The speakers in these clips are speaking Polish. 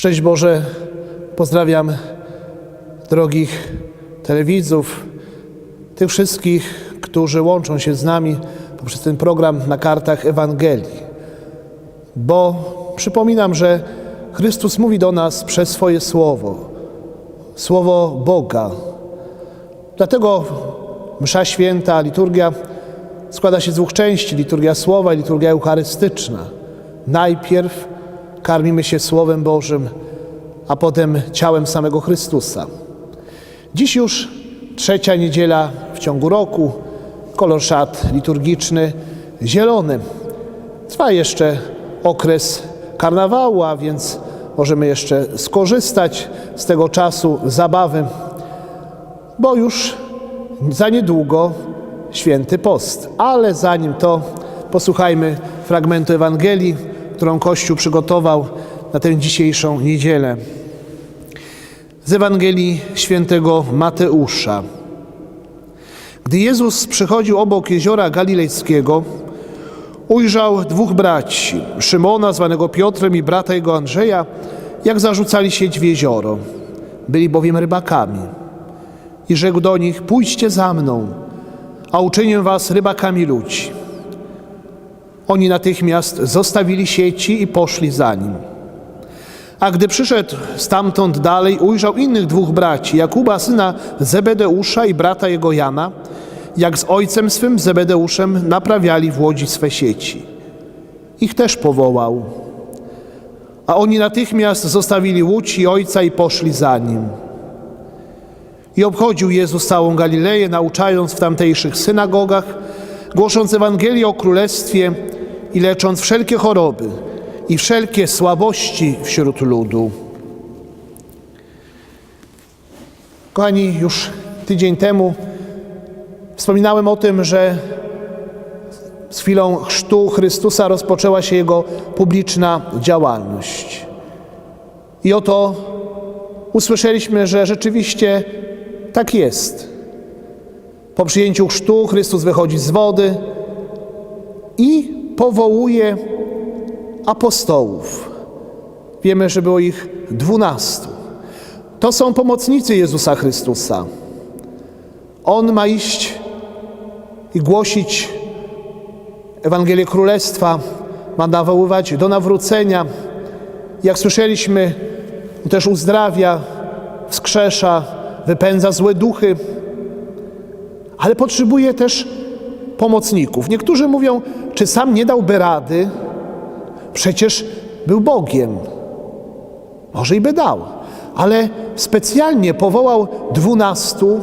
Szczęść Boże, pozdrawiam drogich telewidzów, tych wszystkich, którzy łączą się z nami poprzez ten program na kartach Ewangelii. Bo przypominam, że Chrystus mówi do nas przez swoje słowo, słowo Boga. Dlatego msza święta, liturgia składa się z dwóch części: liturgia słowa i liturgia eucharystyczna. Najpierw karmimy się Słowem Bożym, a potem ciałem samego Chrystusa. Dziś już trzecia niedziela w ciągu roku, kolor szat liturgiczny zielony. Trwa jeszcze okres karnawału, a więc możemy jeszcze skorzystać z tego czasu zabawy, bo już za niedługo święty post. Ale zanim to, posłuchajmy fragmentu Ewangelii, którą Kościół przygotował na tę dzisiejszą niedzielę. Z Ewangelii świętego Mateusza. Gdy Jezus przychodził obok jeziora Galilejskiego, ujrzał dwóch braci, Szymona zwanego Piotrem i brata jego Andrzeja, jak zarzucali sieć w jezioro. Byli bowiem rybakami. I rzekł do nich, pójdźcie za mną, a uczynię was rybakami ludzi. Oni natychmiast zostawili sieci i poszli za nim. A gdy przyszedł stamtąd dalej, ujrzał innych dwóch braci, Jakuba, syna Zebedeusza i brata jego Jana, jak z ojcem swym Zebedeuszem naprawiali w łodzi swe sieci. Ich też powołał. A oni natychmiast zostawili łódź i ojca i poszli za nim. I obchodził Jezus całą Galileję, nauczając w tamtejszych synagogach, głosząc Ewangelię o Królestwie i lecząc wszelkie choroby i wszelkie słabości wśród ludu. Kochani, już tydzień temu wspominałem o tym, że z chwilą chrztu Chrystusa rozpoczęła się Jego publiczna działalność. I oto usłyszeliśmy, że rzeczywiście tak jest. Po przyjęciu chrztu Chrystus wychodzi z wody i powołuje apostołów. Wiemy, że było ich dwunastu. To są pomocnicy Jezusa Chrystusa. On ma iść i głosić Ewangelię Królestwa, ma nawoływać do nawrócenia. Jak słyszeliśmy, też uzdrawia, wskrzesza, wypędza złe duchy, ale potrzebuje też pomocników. Niektórzy mówią, czy sam nie dałby rady? Przecież był Bogiem. Może i by dał, ale specjalnie powołał dwunastu,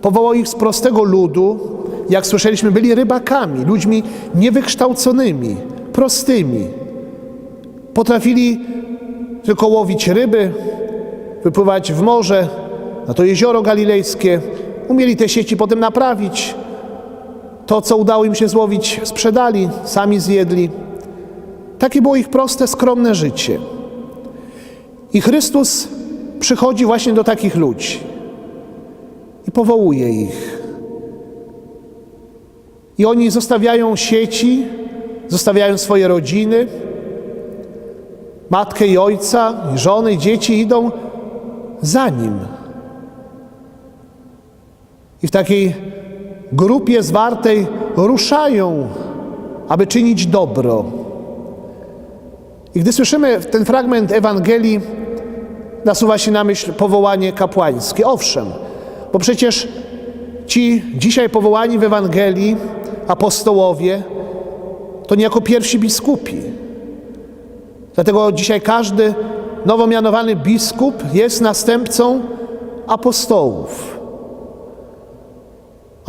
powołał ich z prostego ludu. Jak słyszeliśmy, byli rybakami, ludźmi niewykształconymi, prostymi. Potrafili tylko łowić ryby, wypływać w morze, na to jezioro galilejskie. Umieli te sieci potem naprawić. To, co udało im się złowić, sprzedali, sami zjedli. Takie było ich proste, skromne życie. I Chrystus przychodzi właśnie do takich ludzi i powołuje ich. I oni zostawiają sieci, zostawiają swoje rodziny, matkę i ojca, żony, i dzieci idą za nim. I w takiej grupie zwartej ruszają, aby czynić dobro. I gdy słyszymy ten fragment Ewangelii, nasuwa się na myśl powołanie kapłańskie. Owszem, bo przecież ci dzisiaj powołani w Ewangelii apostołowie to niejako pierwsi biskupi. Dlatego dzisiaj każdy nowo mianowany biskup jest następcą apostołów.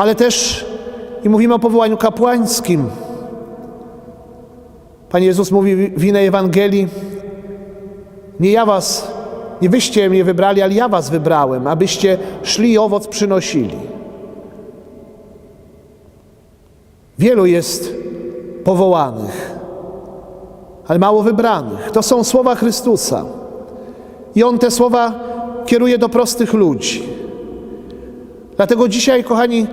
Ale też i mówimy o powołaniu kapłańskim. Pan Jezus mówi w innej Ewangelii: Nie ja was, nie wyście mnie wybrali, ale ja was wybrałem, abyście szli i owoc przynosili. Wielu jest powołanych, ale mało wybranych. To są słowa Chrystusa. I On te słowa kieruje do prostych ludzi. Dlatego dzisiaj, kochani,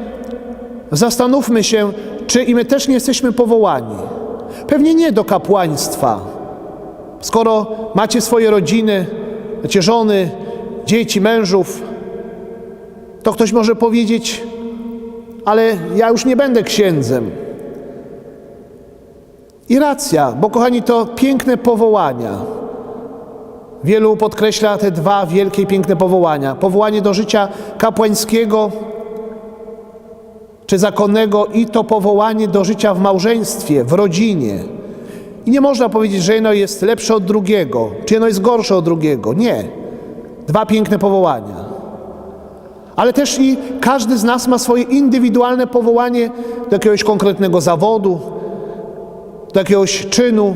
zastanówmy się, czy i my też nie jesteśmy powołani. Pewnie nie do kapłaństwa, Skoro macie swoje rodziny, macie żony, dzieci, mężów, to ktoś może powiedzieć, ale ja już nie będę księdzem. I racja, bo kochani, to piękne powołania. Wielu podkreśla te dwa wielkie piękne powołania. Powołanie do życia kapłańskiego czy zakonnego i to powołanie do życia w małżeństwie, w rodzinie. I nie można powiedzieć, że jedno jest lepsze od drugiego, czy jedno jest gorsze od drugiego. Nie. Dwa piękne powołania. Ale też i każdy z nas ma swoje indywidualne powołanie do jakiegoś konkretnego zawodu, do jakiegoś czynu.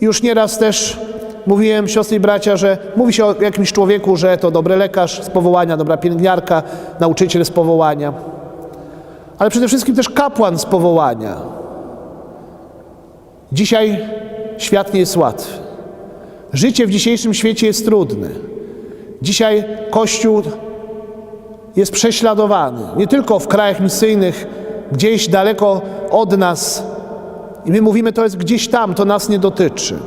I już nieraz też mówiłem, siostry i bracia, że mówi się o jakimś człowieku, że to dobry lekarz z powołania, dobra pielęgniarka, nauczyciel z powołania, ale przede wszystkim też kapłan z powołania. Dzisiaj świat nie jest łatwy. Życie w dzisiejszym świecie jest trudne. Dzisiaj Kościół jest prześladowany, nie tylko w krajach misyjnych, gdzieś daleko od nas. I my mówimy, to jest gdzieś tam, to nas nie dotyczy.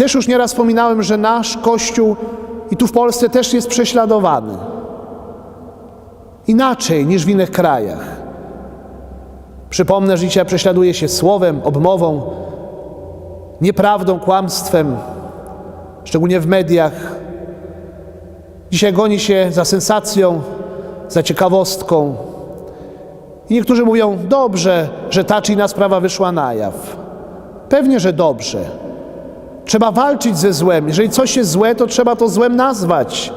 Też już nieraz wspominałem, że nasz Kościół i tu w Polsce też jest prześladowany. Inaczej niż w innych krajach. Przypomnę, że dzisiaj prześladuje się słowem, obmową, nieprawdą, kłamstwem, szczególnie w mediach. Dzisiaj goni się za sensacją, za ciekawostką. I niektórzy mówią, dobrze, że ta czy inna sprawa wyszła na jaw. Pewnie, że dobrze. Trzeba walczyć ze złem. Jeżeli coś jest złe, to trzeba to złem nazwać.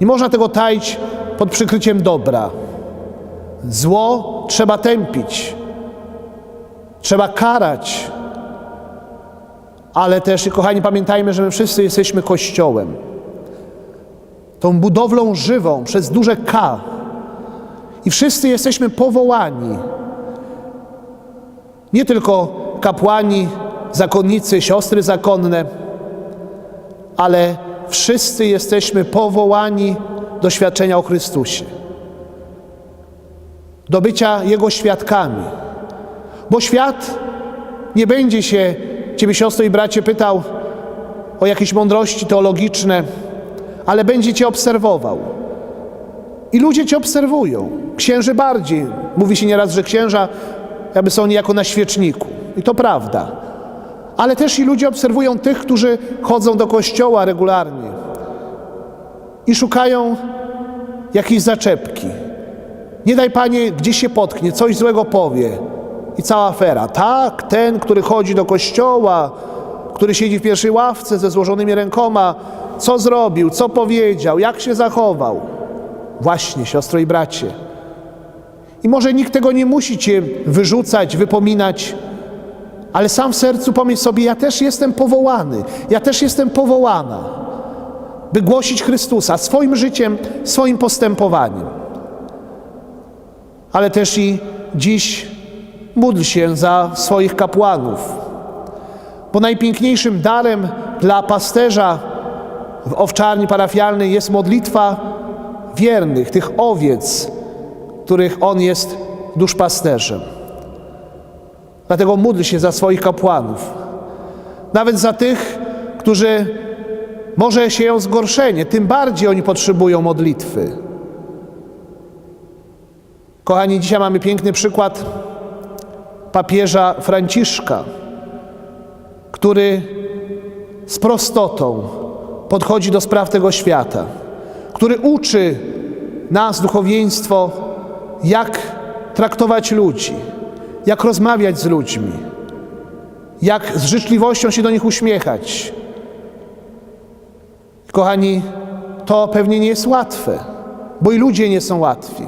Nie można tego taić pod przykryciem dobra. Zło trzeba tępić. Trzeba karać. Ale też, kochani, pamiętajmy, że my wszyscy jesteśmy Kościołem. Tą budowlą żywą przez duże K. I wszyscy jesteśmy powołani. Nie tylko kapłani, zakonnicy, siostry zakonne, ale wszyscy jesteśmy powołani do świadczenia o Chrystusie, do bycia Jego świadkami. Bo świat nie będzie się Ciebie, siostro i bracie, pytał o jakieś mądrości teologiczne, ale będzie Cię obserwował. I ludzie Cię obserwują. Księży bardziej. Mówi się nieraz, że księża jakby są niejako na świeczniku. I to prawda. Ale też i ludzie obserwują tych, którzy chodzą do kościoła regularnie i szukają jakiejś zaczepki. Nie daj Panie, gdzieś się potknie, coś złego powie. I cała afera. Tak, ten, który chodzi do kościoła, który siedzi w pierwszej ławce ze złożonymi rękoma, co zrobił, co powiedział, jak się zachował. Właśnie, siostro i bracie. I może nikt tego nie musi cię wyrzucać, wypominać, ale sam w sercu pomyśl sobie, ja też jestem powołany, ja też jestem powołana, by głosić Chrystusa swoim życiem, swoim postępowaniem. Ale też i dziś módl się za swoich kapłanów, bo najpiękniejszym darem dla pasterza w owczarni parafialnej jest modlitwa wiernych, tych owiec, których on jest duszpasterzem. Dlatego módl się za swoich kapłanów, nawet za tych, którzy może sieją zgorszenie, tym bardziej oni potrzebują modlitwy. Kochani, dzisiaj mamy piękny przykład papieża Franciszka, który z prostotą podchodzi do spraw tego świata, który uczy nas, duchowieństwo, jak traktować ludzi, jak rozmawiać z ludźmi, jak z życzliwością się do nich uśmiechać. Kochani, to pewnie nie jest łatwe, bo i ludzie nie są łatwi.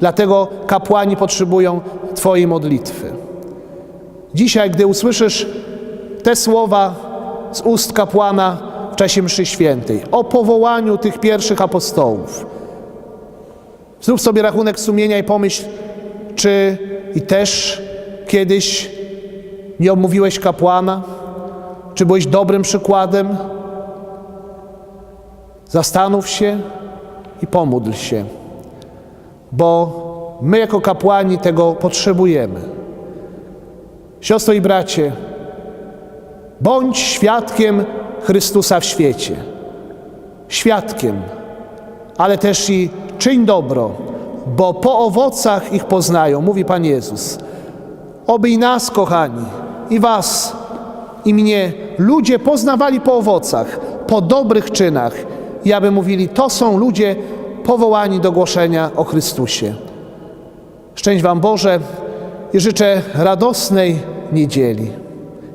Dlatego kapłani potrzebują Twojej modlitwy. Dzisiaj, gdy usłyszysz te słowa z ust kapłana w czasie mszy świętej o powołaniu tych pierwszych apostołów, zrób sobie rachunek sumienia i pomyśl, czy i też kiedyś nie omówiłeś kapłana, czy byłeś dobrym przykładem. Zastanów się i pomódl się, bo my jako kapłani tego potrzebujemy. Siostro i bracie, bądź świadkiem Chrystusa w świecie. Świadkiem, ale też i czyń dobro, bo po owocach ich poznają, mówi Pan Jezus. Oby i nas, kochani, i Was, i mnie ludzie poznawali po owocach, po dobrych czynach i aby mówili, to są ludzie powołani do głoszenia o Chrystusie. Szczęść Wam Boże i życzę radosnej niedzieli.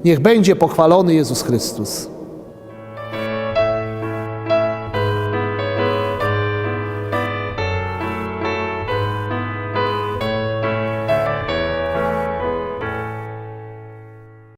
Niech będzie pochwalony Jezus Chrystus.